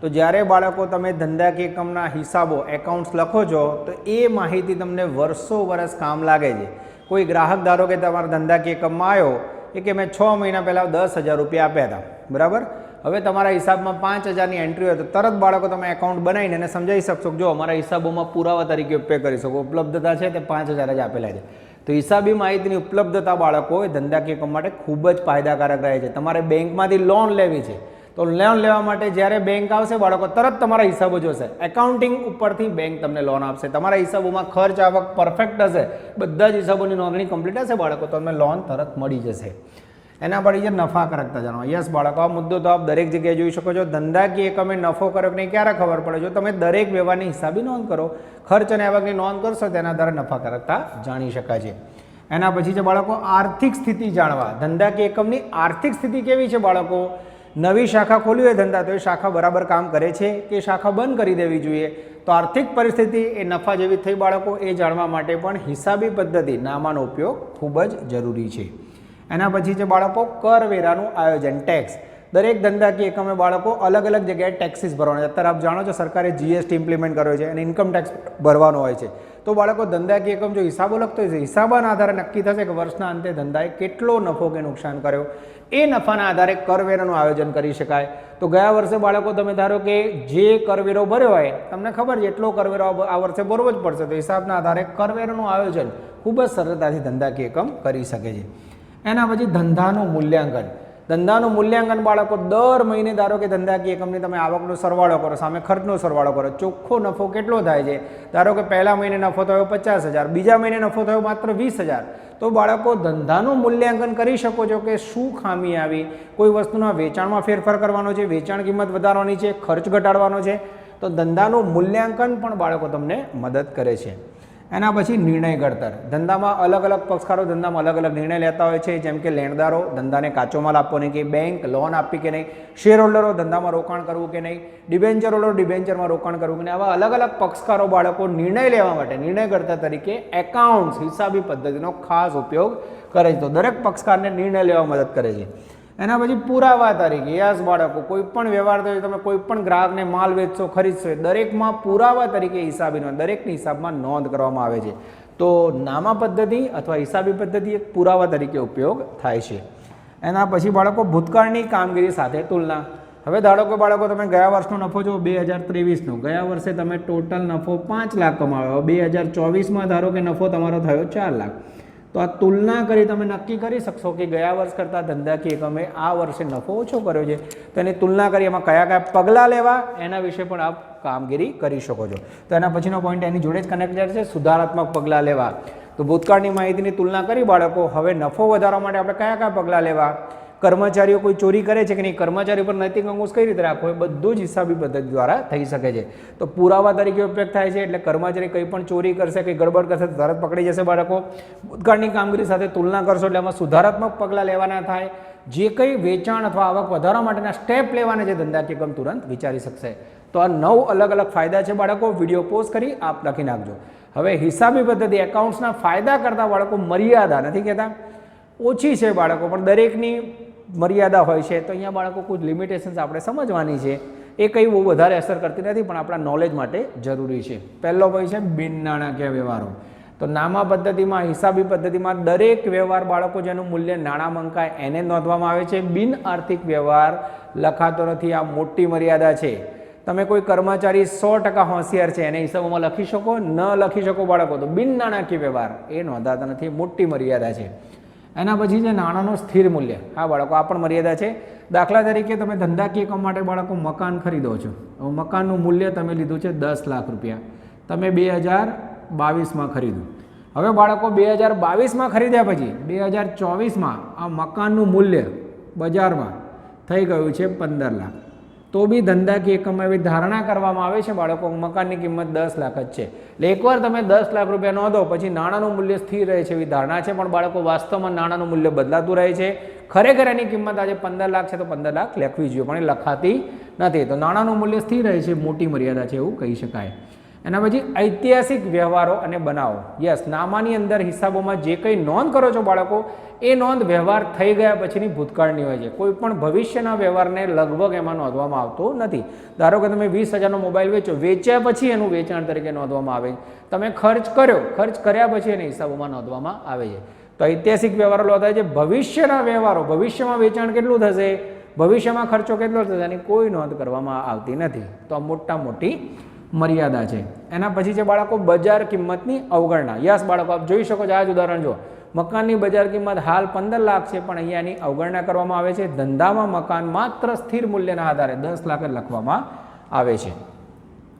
તો જ્યારે બાળકો તમે ધંધાકીય એકમના હિસાબો એકાઉન્ટ્સ લખો છો, તો એ માહિતી તમને વર્ષો વર્ષ કામ લાગે છે. કોઈ ગ્રાહક ધારો કે તમારા ધંધાકીય એકમમાં આવ્યો, એ કે મેં છ મહિના પહેલાં દસ હજાર રૂપિયા આપ્યા હતા. બરાબર? હવે તમારા હિસાબમાં પાંચ હજારની એન્ટ્રી હોય તો તરત બાળકો તમે એકાઉન્ટ બનાવીને એને સમજાવી શકશો જો અમારા હિસાબોમાં પુરાવા તરીકે ઉપયોગ કરી શકો. ઉપલબ્ધતા છે તે પાંચ હજાર જ આપેલા છે. તો હિસાબી માહિતીની ઉપલબ્ધતા બાળકો એ ધંધાકીય એકમ માટે ખૂબ જ ફાયદાકારક રહે છે. તમારે બેંકમાંથી લોન લેવી છે. તો લોન લેવા માટે જ્યારે બેંક આવશે, બાળકો, તરત તમારા હિસાબો જોશે. એકાઉન્ટિંગ ઉપરથી બેંક તમને લોન આપશે. તમારા હિસાબોમાં ખર્ચ, આવક પરફેક્ટ હશે. બધા જ હિસાબોની નોંધણી કમ્પ્લીટ હશે, બાળકો, તમને લોન તરત મળી જશે. એના પછી છે નફાકારકતા જાણવા યસ બાળકો, આ મુદ્દો તો આપ દરેક જગ્યાએ જોઈ શકો છો. ધંધાકીય એકમે નફો કરો કે નહીં, ક્યારે ખબર પડે? જો તમે દરેક વ્યવહારની હિસાબી નોંધ કરો, ખર્ચ અને આવકની નોંધ કરશો, તેના દ્વારા નફાકારકતા જાણી શકાય છે. એના પછી છે, બાળકો, આર્થિક સ્થિતિ જાણવા. ધંધાકીય એકમની આર્થિક સ્થિતિ કેવી છે, બાળકો? નવી શાખા ખોલી હોય ધંધા, તો એ શાખા બરાબર કામ કરે છે કે શાખા બંધ કરી દેવી જોઈએ? તો આર્થિક પરિસ્થિતિ એ નફા જેવી થઈ બાળકો, એ જાણવા માટે પણ હિસાબી પદ્ધતિ, નામાનો ઉપયોગ ખૂબ જ જરૂરી છે. એના પછી છે બાળકો કરવેરાનું આયોજન ટેક્સ દરેક ધંધાકીય એકમે બાળકો અલગ અલગ જગ્યાએ ટેક્સીસ ભરવાના છે. અત્યારે આપ જાણો છો સરકારે જીએસટી ઇમ્પ્લિમેન્ટ કર્યો છે અને ઇન્કમ ટેક્સ ભરવાનો હોય છે. તો બાળકો ધંધાકીય એકમ જો હિસાબો લખતો હોય હિસાબાના આધારે નક્કી થશે કે વર્ષના અંતે ધંધાએ કેટલો નફો કે નુકસાન કર્યો. એ નફાના આધારે કરવેરાનું આયોજન કરી શકાય. તો ગયા વર્ષે બાળકો તમે ધારો કે જે કરવેરો ભર્યો હોય, તમને ખબર છે એટલો કરવેરો આ વર્ષે ભરવો જ પડશે. તો હિસાબના આધારે કરવેરાનું આયોજન ખૂબ જ સરળતાથી ધંધાકીય એકમ કરી શકે છે. એના પછી ધંધાનું મૂલ્યાંકન. ધંધાનું મૂલ્યાંકન બાળકો દર મહિને, ધારો કે ધંધાકીય કંપની તમે આવકનો સરવાળો કરો, સામે ખર્ચનો સરવાળો કરો, ચોખ્ખો નફો કેટલો થાય છે? ધારો કે પહેલા મહિને નફો થયો પચાસ હજાર, બીજા મહિને નફો થયો માત્ર વીસ હજાર, તો બાળકો ધંધાનું મૂલ્યાંકન કરી શકો છો કે શું ખામી આવી? કોઈ વસ્તુના વેચાણમાં ફેરફાર કરવાનો છે, વેચાણ કિંમત વધારવાની છે, ખર્ચ ઘટાડવાનો છે? તો ધંધાનું મૂલ્યાંકન પણ બાળકો તમને મદદ કરે છે. એના પછી નિર્ણય ઘડતર. ધંધામાં અલગ અલગ પક્ષકારો ધંધામાં અલગ અલગ નિર્ણય લેતા હોય છે, જેમ કે લેણદારો ધંધાને કાચો માલ આપવો નહીં કે બેંક લોન આપવી કે નહીં શેર હોલ્ડરો ધંધામાં રોકાણ કરવું કે નહીં ડિબેન્ચર હોલ્ડરો ડિબેન્ચરમાં રોકાણ કરવું કે નહીં, આવા અલગ અલગ પક્ષકારો બાળકો નિર્ણય લેવા માટે, નિર્ણય ઘડતર તરીકે એકાઉન્ટ્સ હિસાબી પદ્ધતિનો ખાસ ઉપયોગ કરે છે. તો દરેક પક્ષકારને નિર્ણય લેવા મદદ કરે છે. એના પછી પુરાવા તરીકે યસ બાળકો, કોઈ પણ વ્યવહાર થયો તમે કોઈ પણ ગ્રાહકને માલ વેચશો, ખરીદશો દરેકમાં પુરાવા તરીકે હિસાબી દરેકની હિસાબમાં નોંધ કરવામાં આવે છે. તો નામા પદ્ધતિ અથવા હિસાબી પદ્ધતિ એક પુરાવા તરીકે ઉપયોગ થાય છે. એના પછી બાળકો ભૂતકાળની કામગીરી સાથે તુલના. હવે ધારો કે બાળકો તમે ગયા વર્ષનો નફો જો બે હજાર ત્રેવીસનો. ગયા વર્ષે તમે ટોટલ નફો પાંચ લાખ કમાવ્યો. બે હજાર ચોવીસમાં ધારો કે નફો તમારો થયો ચાર લાખ. તો આ તુલના કરી તમે નક્કી કરી શકશો કે ગયા વર્ષ કરતાં ધંધાકીય એકમે આ વર્ષે નફો ઓછો કર્યો છે. તો એની તુલના કરી એમાં કયા કયા પગલાં લેવા એના વિશે પણ આપ કામગીરી કરી શકો છો. તો એના પછીનો પોઈન્ટ એની જોડે જ કનેક્ટેડ છે સુધારાત્મક પગલાં લેવા. તો ભૂતકાળની માહિતીની તુલના કરી બાળકો, હવે નફો વધારવા માટે આપણે કયા કયા પગલાં લેવા? કર્મચારીઓ કોઈ ચોરી કરે છે કે નહીં, કર્મચારી પર નૈતિક અંકુશ કઈ રીતે રાખવો, એ બધું જ હિસાબી પદ્ધતિ દ્વારા થઈ શકે છે. તો પુરાવા તરીકે ઉપયોગ થાય છે, એટલે કર્મચારી કંઈ પણ ચોરી કરશે, કંઈ ગડબડ કરશે, તો તરત પકડી જશે બાળકો. ભૂતકાળની કામગીરી સાથે તુલના કરશો, એટલે એમાં સુધારાત્મક પગલાં લેવાના થાય. જે કંઈ વેચાણ અથવા આવક વધારવા માટેના સ્ટેપ લેવાના છે ધંધાકીય કમ તુરંત વિચારી શકશે. તો આ નવ અલગ અલગ ફાયદા છે બાળકો, વીડિયો પોઝ કરી આપ લખી નાખજો. હવે હિસાબી પદ્ધતિ, એકાઉન્ટ્સના ફાયદા કરતાં બાળકો મર્યાદા નથી કહેતા. ઓછી છે બાળકો, પણ દરેકની મર્યાદા હોય છે, તો અહીંયા બાળકો કોઈ લિમિટેશન્સ આપણે સમજવાની છે. એ કંઈ બહુ વધારે અસર કરતી નથી, પણ આપણા નોલેજ માટે જરૂરી છે. પહેલો હોય છે બિન નાણાકીય વ્યવહારો. તો નામા પદ્ધતિમાં, હિસાબી પદ્ધતિમાં દરેક વ્યવહાર બાળકો જેનું મૂલ્ય નાણાં મંકાય એને નોંધવામાં આવે છે. બિન આર્થિક વ્યવહાર લખાતો નથી, આ મોટી મર્યાદા છે. તમે કોઈ કર્મચારી સો ટકા હોશિયાર છે, એને હિસાબોમાં લખી શકો, ન લખી શકો બાળકો, તો બિન નાણાકીય વ્યવહાર એ નોંધાતા નથી, મોટી મર્યાદા છે. એના પછી છે નાણાંનું સ્થિર મૂલ્ય. હા, બાળકો, આ પણ મર્યાદા છે. દાખલા તરીકે તમે ધંધાકીય એકમ માટે બાળકો મકાન ખરીદો છો. હવે મકાનનું મૂલ્ય તમે લીધું છે દસ લાખ રૂપિયા. તમે બે હજાર બાવીસમાં ખરીદ્યું. હવે બાળકો, બે હજાર બાવીસમાં ખરીદ્યા પછી, બે હજાર ચોવીસમાં આ મકાનનું મૂલ્ય બજારમાં થઈ ગયું છે પંદર લાખ. તો બી ધંધાકીય એકમમાં એવી ધારણા કરવામાં આવે છે બાળકો, મકાનની કિંમત દસ લાખ જ છે. એટલે એકવાર તમે દસ લાખ રૂપિયા નોંધો, પછી નાણાંનું મૂલ્ય સ્થિર રહે છે એવી ધારણા છે, પણ બાળકો વાસ્તવમાં નાણાંનું મૂલ્ય બદલાતું રહે છે. ખરેખર એની કિંમત આજે પંદર લાખ છે તો પંદર લાખ લખવી જોઈએ, પણ એ લખાતી નથી. તો નાણાંનું મૂલ્ય સ્થિર રહે છે, મોટી મર્યાદા છે એવું કહી શકાય. એના પછી ઐતિહાસિક વ્યવહારો અને બનાવો. યસ નામાની અંદર હિસાબોમાં જે કંઈ નોંધ કરો છો બાળકો, એ નોંધ વ્યવહાર થઈ ગયા પછીની ભૂતકાળની હોય છે. કોઈ પણ ભવિષ્યના વ્યવહારને લગભગ એમાં નોંધવામાં આવતો નથી. ધારો કે તમે વીસ હજારનો મોબાઈલ વેચો, વેચ્યા પછી એનું વેચાણ તરીકે નોંધવામાં આવે તમે ખર્ચ કર્યો, ખર્ચ કર્યા પછી એને હિસાબોમાં નોંધવામાં આવે છે. તો ઐતિહાસિક વ્યવહારો નોંધાય છે. ભવિષ્યના વ્યવહારો, ભવિષ્યમાં વેચાણ કેટલું થશે? ભવિષ્યમાં ખર્ચો કેટલો થશે? એની કોઈ નોંધ કરવામાં આવતી નથી. તો મોટા મોટી મર્યાદા છે. એના પછી છે બાળકો બજાર કિંમતની અવગણના. યસ બાળકો, આપ જોઈ શકો છો આ જ ઉદાહરણ જો મકાનની બજાર કિંમત હાલ પંદર લાખ છે, પણ અહીંયા એની અવગણના કરવામાં આવે છે. ધંધામાં મકાન માત્ર સ્થિર મૂલ્યના આધારે દસ લાખ લખવામાં આવે છે.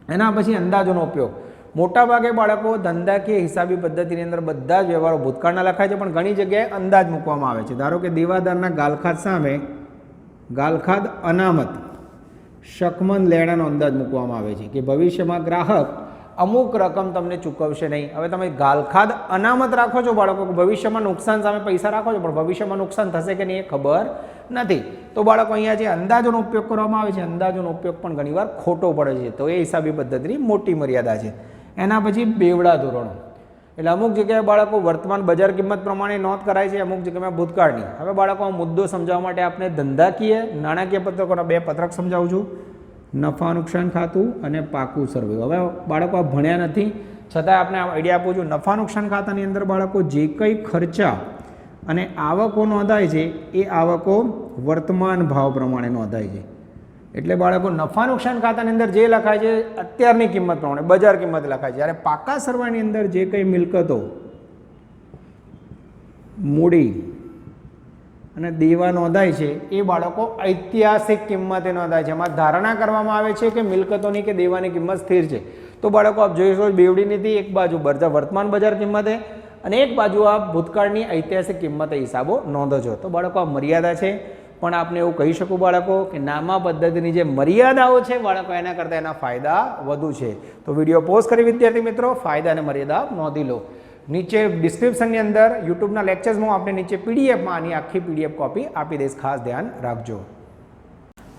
એના પછી અંદાજોનો ઉપયોગ. મોટાભાગે બાળકો ધંધાકીય હિસાબી પદ્ધતિની અંદર બધા જ વ્યવહારો ભૂતકાળના લખાય છે, પણ ઘણી જગ્યાએ અંદાજ મૂકવામાં આવે છે. ધારો કે દેવાદારના ગાલખાત સામે ગાલખાદ અનામત. શકમન લેણાનો અંદાજ મૂકવામાં આવે છે કે ભવિષ્યમાં ગ્રાહક અમુક રકમ તમને ચૂકવશે નહીં. હવે તમે ગાલખાદ અનામત રાખો છો બાળકો ભવિષ્યમાં નુકસાન સામે પૈસા રાખો છો, પણ ભવિષ્યમાં નુકસાન થશે કે નહીં એ ખબર નથી. તો બાળકો અહીંયા જે અંદાજોનો ઉપયોગ કરવામાં આવે છે, અંદાજોનો ઉપયોગ પણ ઘણીવાર ખોટો પડે છે. તો એ હિસાબી પદ્ધતિની મોટી મર્યાદા છે. એના પછી બેવડા ધોરણો. એટલે અમુક જગ્યાએ બાળકો વર્તમાન બજાર કિંમત પ્રમાણે નોંધ કરાય છે, અમુક જગ્યાએ ભૂતકાળની. હવે બાળકો મુદ્દો સમજાવવા માટે આપણે ધંધાકીય, નાણાકીય પત્રકોના બે પત્રક સમજાવું છું. નફા નુકસાન ખાતું અને પાકું સર્વે. હવે બાળકો ભણ્યા નથી. છતાં આપણે આઈડિયા આપું છું. નફા નુકસાન ખાતાની અંદર બાળકો જે કંઈ ખર્ચા અને આવકો નોંધાય છે, એ આવકો વર્તમાન ભાવ પ્રમાણે નોંધાય છે. એટલે બાળકો નફા નુકસાન ખાતાની અંદર જે લખાય છે, અત્યારની કિંમત પ્રમાણે, બજાર કિંમત લખાય છે. જ્યારે પાકા સરવાની અંદર જે કંઈ મિલકતો, મૂડી અને દેવા નોંધાય છે, એ બાળકો ઐતિહાસિક કિંમતે નોંધાય છે. એમાં ધારણા કરવામાં આવે છે કે મિલકતોની કે દેવાની કિંમત સ્થિર છે. તો બાળકો આપ જોઈ શકો બેવડી નીતિ, એક બાજુ બરજા વર્તમાન બજાર કિંમતે અને એક બાજુ આ ભૂતકાળની ઐતિહાસિક કિંમતે હિસાબો નોંધો છો તો બાળકો આ મર્યાદા છે. પણ આપને એવું કહી શકું બાળકો કે નામા પદ્ધતિની જે મર્યાદાઓ છે બાળકો, એના કરતાં એના ફાયદા વધુ છે. તો વીડિયો પોઝ કરી વિદ્યાર્થી મિત્રો, ફાયદા અને મર્યાદા નોંધી લો. નીચે ડિસ્ક્રિપ્શનની અંદર યુટ્યુબના લેક્ચર્સમાં આપણે નીચે પીડીએફમાં આની આખી પીડીએફ કોપી આપી દઈશ. ખાસ ધ્યાન રાખજો.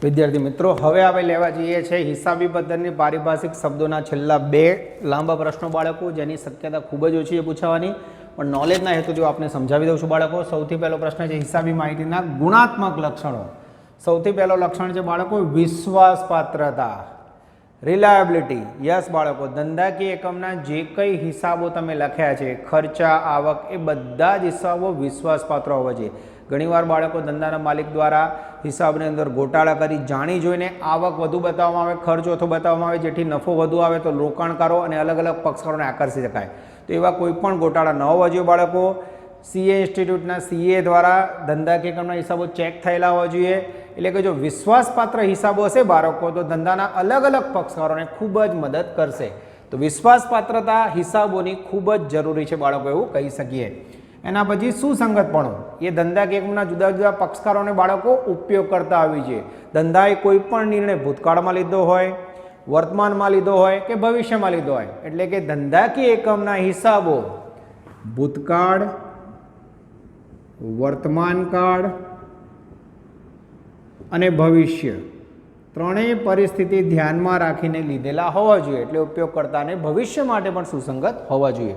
વિદ્યાર્થી મિત્રો, હવે આપણે લેવા જઈએ છે હિસાબી પદ્ધતિની પારિભાષિક શબ્દોના છેલ્લા બે લાંબા પ્રશ્નો બાળકો, જેની શક્યતા ખૂબ જ ઓછી છે પૂછાવાની. પણ નોલેજના હેતુથી આપને સમજાવી દઉં છું બાળકો. સૌથી પહેલો પ્રશ્ન છે હિસાબી માહિતીના ગુણાત્મક લક્ષણો. સૌથી પહેલો લક્ષણ છે બાળકો, વિશ્વાસપાત્રતા રિલાયબિલિટી યસ બાળકો, ધંધાકીય એકમના જે કંઈ હિસાબો તમે લખ્યા છે, ખર્ચા, આવક, એ બધા જ હિસાબો વિશ્વાસપાત્ર હોવા જોઈએ. ઘણીવાર બાળકો ધંધાના માલિક દ્વારા હિસાબની અંદર ગોટાળા કરી જાણી જોઈને આવક વધુ બતાવવામાં આવે, ખર્ચ ઓછો બતાવવામાં આવે, જેથી નફો વધુ આવે તો રોકાણકારો અને અલગ અલગ પક્ષકારોને આકર્ષી શકાય. તો એવા કોઈપણ ગોટાળા ન હોવા જોઈએ બાળકો. સીએ ઇન્સ્ટિટ્યૂટના સીએ દ્વારા ધંધાકીય હિસાબો ચેક થયેલા હોવા જોઈએ. એટલે કે જો વિશ્વાસપાત્ર હિસાબો હશે બાળકો, તો ધંધાના અલગ અલગ પક્ષકારોને ખૂબ જ મદદ કરશે. તો વિશ્વાસપાત્રતા હિસાબોની ખૂબ જ જરૂરી છે બાળકો એવું કહી શકીએ. એના પછી સુસંગતપણું. એ ધંધાકીય જુદા જુદા પક્ષકારોને બાળકો ઉપયોગ કરતા આવી છે. ધંધાએ કોઈ પણ નિર્ણય ભૂતકાળમાં લીધો હોય વર્તમાનમાં લીધો હોય કે ભવિષ્યમાં લીધો હોય? એટલે કે ધંધાકીય એકમના હિસાબો. ભૂતકાળ, વર્તમાનકાળ અને ભવિષ્ય. ત્રણેય પરિસ્થિતિ ધ્યાનમાં રાખીને લીધેલા હોવા જોઈએ. એટલે ઉપયોગકર્તાને ભવિષ્ય માટે પણ સુસંગત હોવા જોઈએ.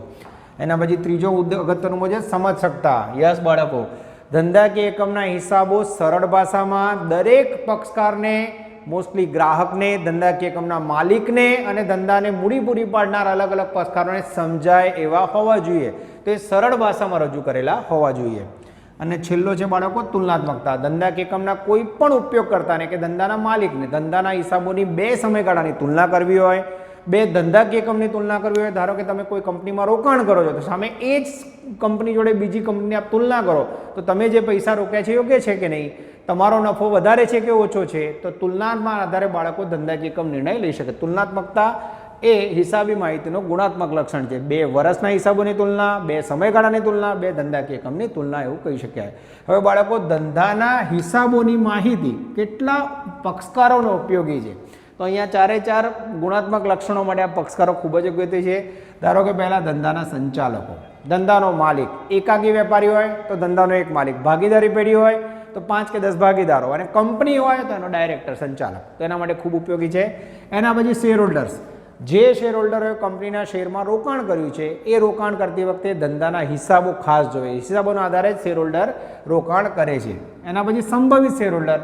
એના પછી ત્રીજો અગત્યનું છે સમજ શકતા યસ, બાળકો. ધંધાકીય એકમના હિસાબો સરળ ભાષામાં દરેક પક્ષકારને મોસ્ટલી ગ્રાહકને ધંધાકીય એકમના માલિકને અને ધંધાને મૂડી પૂરી પાડનાર અલગ અલગ પક્ષકારોને સમજાય એવા હોવા જોઈએ. તો એ સરળ ભાષામાં રજૂ કરેલા હોવા જોઈએ. અને છેલ્લો છે બાળકો, તુલનાત્મકતા. ધંધાકીય એકમના કોઈ પણ ઉપયોગકર્તાને કે ધંધાના માલિકને ધંધાના હિસાબોની બે સમયગાળાની તુલના કરવી હોય બે ધંધાકીય કંપની તુલના કરવી હોય, ધારો કે તમે કોઈ કંપનીમાં રોકાણ કરો છો, તો સામે એ જ કંપની જોડે બીજી કંપની આપ તુલના કરો, તો તમે જે પૈસા રોક્યા છે યોગ્ય છે કે નહીં? તમારો નફો વધારે છે કે ઓછો છે? તો તુલનાના આધારે બાળકો ધંધાકીય એકમ નિર્ણય લઈ શકે. તુલનાત્મકતા એ હિસાબી માહિતીનો ગુણાત્મક લક્ષણ છે. બે વર્ષના હિસાબોની તુલના, બે સમયગાળાની તુલના, બે ધંધાકીય એકમની તુલના એવું કહી શકાય. હવે બાળકો, ધંધાના હિસાબોની માહિતી કેટલા પક્ષકારોનો ઉપયોગી છે? તો અહીંયા ચારે ચાર ગુણાત્મક લક્ષણો માટે આ પક્ષકારો ખૂબ જ અગત્ય છે. ધારો કે પહેલાં ધંધાના સંચાલકો. ધંધાનો માલિક એકાકી વેપારી હોય તો ધંધાનો એક માલિક. ભાગીદારી પેઢી હોય તો પાંચ કે દસ ભાગીદારો અને કંપની હોય તો એનો ડાયરેક્ટર, સંચાલક. તો એના માટે ખૂબ ઉપયોગી છે. એના પછી શેર હોલ્ડર્સ જે શેર હોલ્ડરોએ કંપનીના શેરમાં રોકાણ કર્યું છે, એ રોકાણ કરતી વખતે ધંધાના હિસાબો ખાસ જોઈએ. હિસાબોના આધારે જ શેર હોલ્ડર રોકાણ કરે છે. એના પછી સંભવિત શેર હોલ્ડર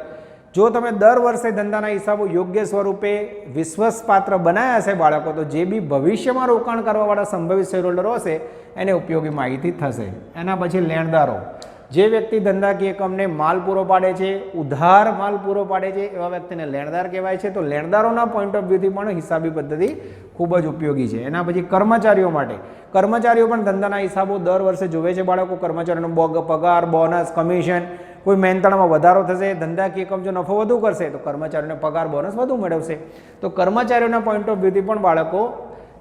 જો તમે દર વર્ષે ધંધાના હિસાબો યોગ્ય સ્વરૂપે વિશ્વાસપાત્ર બનાવ્યા છે બાળકો, તો જે બી ભવિષ્યમાં રોકાણ કરવાવાળા સંભવિત શેરહોલ્ડરો હશે, એને ઉપયોગી માહિતી થશે. એના પછી લેણદારો. જે વ્યક્તિ ધંધાકીય એકમને માલ પૂરો પાડે છે, ઉધાર માલ પૂરો પાડે છે, એવા વ્યક્તિને લેણદાર કહેવાય છે, તો લેણદારોના પોઈન્ટ ઓફ વ્યૂથી પણ હિસાબી પદ્ધતિ ખૂબ જ ઉપયોગી છે. એના પછી કર્મચારીઓ માટે. કર્મચારીઓ પણ ધંધાના હિસાબો દર વર્ષે જોવે છે બાળકો. કર્મચારીનો પગાર બોનસ કમિશન કોઈ મહેનતાણામાં વધારો થશે ધંધાકીય એકમ જો નફો વધુ કરશે, તો કર્મચારીઓને પગાર બોનસ વધુ મેળવશે. તો કર્મચારીઓના પોઈન્ટ ઓફ વ્યૂથી પણ બાળકો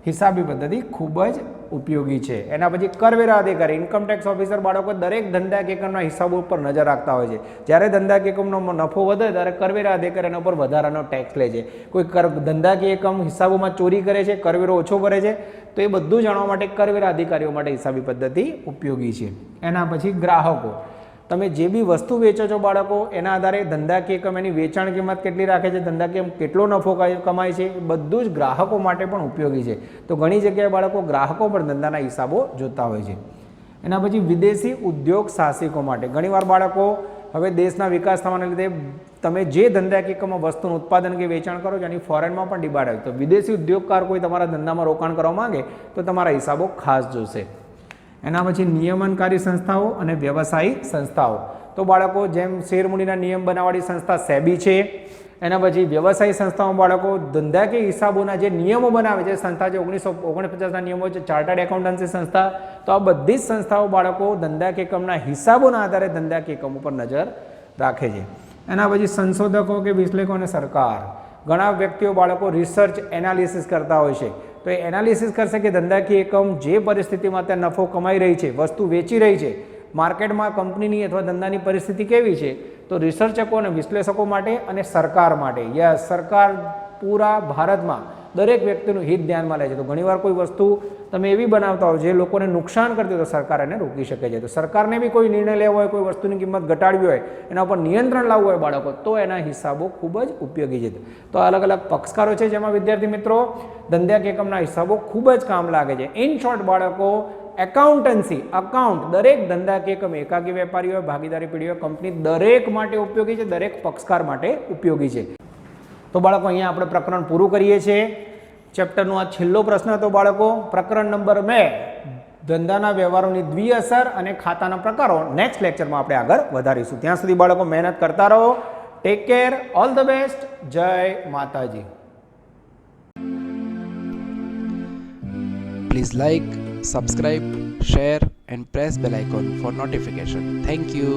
હિસાબી પદ્ધતિ ખૂબ જ ઉપયોગી છે. એના પછી કરવેરા અધિકારી ઇન્કમ ટેક્સ ઓફિસર બાળકો દરેક ધંધાકીય હિસાબો ઉપર નજર રાખતા હોય છે. જ્યારે ધંધાકીય એકમનો નફો વધે, ત્યારે કરવેરા અધિકારી એના ઉપર વધારાનો ટેક્સ લે છે. કોઈ કર ધંધાકીય એકમ હિસાબોમાં ચોરી કરે છે, કરવેરો ઓછો ભરે છે, તો એ બધું જાણવા માટે કરવેરા અધિકારીઓ માટે હિસાબી પદ્ધતિ ઉપયોગી છે. એના પછી ગ્રાહકો. તમે જે બી વસ્તુ વેચો છો બાળકો, એના આધારે ધંધાકીય કમ, એની વેચાણ કિંમત કેટલી રાખે છે ધંધાકીય કેટલો નફો કમાય છે, એ બધું જ ગ્રાહકો માટે પણ ઉપયોગી છે. તો ઘણી જગ્યાએ બાળકો ગ્રાહકો પણ ધંધાના હિસાબો જોતા હોય છે. એના પછી વિદેશી ઉદ્યોગ સાહસિકો માટે. ઘણીવાર બાળકો હવે દેશના વિકાસ થવાને લીધે તમે જે ધંધાકીય વસ્તુનું ઉત્પાદન કે વેચાણ કરો છો, એની ફોરેનમાં પણ ડિમાન્ડ આવે. તો વિદેશી ઉદ્યોગકાર કોઈ તમારા ધંધામાં રોકાણ કરવા માંગે, તો તમારા હિસાબો ખાસ જોશે. એના પછી નિયમનકારી સંસ્થાઓ અને વ્યવસાયિક સંસ્થાઓ. તો બાળકો, જેમ શેરમૂડીના નિયમ બનાવવાળી સંસ્થા સેબી છે, એના પછી વ્યવસાયિક સંસ્થાઓમાં બાળકો ધંધાકીય હિસાબોના જે નિયમો બનાવે છે, સંસ્થા જે ઓગણીસો, ઓગણપચાસના નિયમો છે, ચાર્ટર્ડ એકાઉન્ટન્સી સંસ્થા, તો આ બધી જ સંસ્થાઓ બાળકો ધંધાકીય એકમના હિસાબોના આધારે ધંધાકીય એકમ ઉપર નજર રાખે છે. એના પછી સંશોધકો કે વિશ્લેષકો અને સરકાર. ઘણા વ્યક્તિઓ બાળકો રિસર્ચ એનાલિસિસ કરતા હોય છે. તો એ એનાલિસિસ કરશે કે ધંધાકીય એકમ જે પરિસ્થિતિમાં ત્યાં નફો કમાઈ રહી છે, વસ્તુ વેચી રહી છે, માર્કેટમાં કંપનીની અથવા ધંધાની પરિસ્થિતિ કેવી છે, તો રિસર્ચકો અને વિશ્લેષકો માટે અને સરકાર માટે. યસ, સરકાર પૂરા ભારતમાં દરેક વ્યક્તિનું હિત ધ્યાનમાં લે છે. તો ઘણીવાર કોઈ વસ્તુ તમે એવી બનાવતા હો જે લોકોને નુકસાન કરતી હોય તો સરકાર એને રોકી શકે છે. તો સરકારને બી કોઈ નિર્ણય લેવો હોય, કોઈ વસ્તુની કિંમત ઘટાડવી હોય, એના ઉપર નિયંત્રણ લાવવું હોય બાળકો, તો એના હિસાબો ખૂબ જ ઉપયોગી છે. તો અલગ અલગ પક્ષકારો છે જેમાં વિદ્યાર્થી મિત્રો ધંધ્યાક એકમના હિસાબો ખૂબ જ કામ લાગે છે. ઇન શોર્ટ બાળકો, એકાઉન્ટન્સી, અકાઉન્ટ, દરેક ધંધાકીય એકમ એકાકી વેપારીઓ ભાગીદારી પેઢીઓ કંપની દરેક માટે ઉપયોગી છે, દરેક પક્ષકાર માટે ઉપયોગી છે. તો બાળકો અહીંયા આપણે પ્રકરણ પૂરું કરીએ છીએ. ચેપ્ટરનો આ છેલ્લો પ્રશ્ન હતો બાળકો પ્રકરણ નંબર બે ધંધાના વ્યવહારોની દ્વિઅસર અને ખાતાના પ્રકારો. નેક્સ્ટ લેક્ચરમાં આપણે આગળ વધારીશું. ત્યાં સુધી બાળકો મહેનત કરતા રહો. Take care all the best જય માતાજી. Please like, subscribe, share and press bell icon for notification. Thank you.